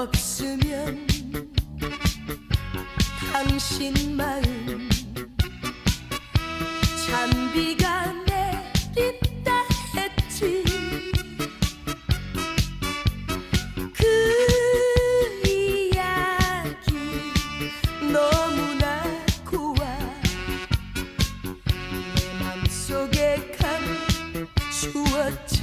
없으면 당신 마음 잔비가 내린다 했지. 그 이야기 너무나 고와 내 맘속에 감추었지.